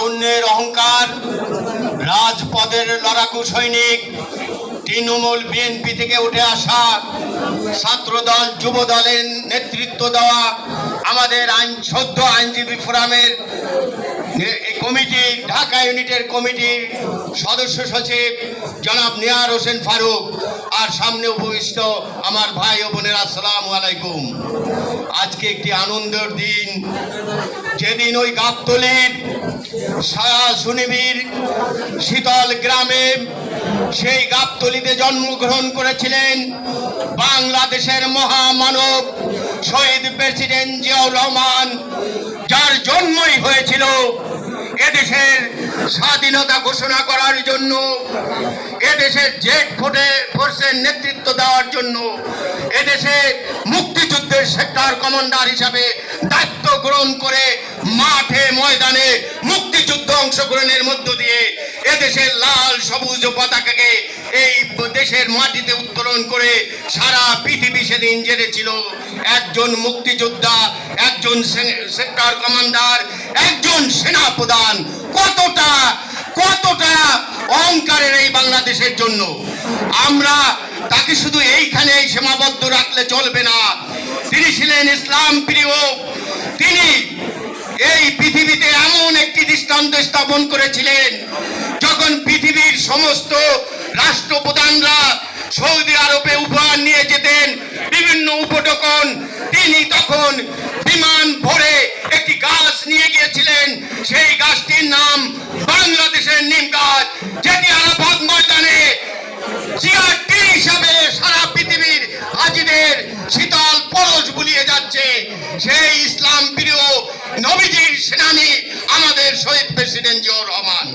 তারুণ্যের অহংকার, রাজপদের লড়াকু সৈনিক, তৃণমূল বিএনপি থেকে উঠে আসা ছাত্রদল যুব দলের নেতৃত্ব দেওয়া আমাদের আইন, সদ্য আইনজীবী ফোরামের কমিটি, ঢাকা ইউনিটের কমিটির সদস্য সচিব জনাব নিয়ার হোসেন ফারুক, আর সামনে উপবিষ্ট আমার ভাই ও বোনের, আসসালাম আলাইকুম। আজকে একটি আনন্দের দিন। যেদিন ওই গাবতলির সায়া সুনিবির শীতল গ্রামে সেই গাবতলিতে জন্মগ্রহণ করেছিলেন বাংলাদেশের মহামানব শহীদ প্রেসিডেন্ট জিয়াউর রহমান, যার জন্মই হয়েছিল এদেশের স্বাধীনতা ঘোষণা করার জন্য, এদেশের জেট ফোটে, ফোর্সের নেতৃত্ব দেওয়ার জন্য, এদেশে মুক্তিযুদ্ধের সেক্টর কমান্ডার হিসাবে দায়িত্ব গ্রহণ করে মাঠে, ময়দানে মুক্তিযুদ্ধ অংশগ্রহণের মধ্য দিয়ে এদেশের লাল, সবুজ পতাকাকে এই দেশের মাটিতে উত্তোলন করে সারা পৃথিবী সেদিন জেনেছিল। একজন মুক্তিযোদ্ধা, একজন সেক্টর কমান্ডার, একজন সেনা প্রধান কতটা কতটা অহংকারের এই বাংলাদেশের জন্য। আমরা তাকে শুধু এইখানেই সীমাবদ্ধ রাখলে চলবে না। তিনি ছিলেন ইসলাম প্রিয়। তিনি এই পৃথিবীতে এমন একটি দৃষ্টান্ত স্থাপন করেছিলেন, যখন পৃথিবীর সমস্ত রাষ্ট্রপ্রধানরা সৌদি আরবে উপহার নিয়ে যেতেন। বিভিন্ন উপটকন। তিনি তখন বিমান ভরে একটি গাছ নিয়ে গিয়েছিলেন। সেই গাছটির নাম বাংলাদেশের নিম গাছ, যেটি আরাফাত ময়দানে হিসাবে সারা পৃথিবীর হাজিদের শীতল পরশ বুলিয়ে যাচ্ছে। সেই ইসলাম প্রিয় নবীজির সেনানী আমাদের শহীদ প্রেসিডেন্ট জিয়াউর রহমান।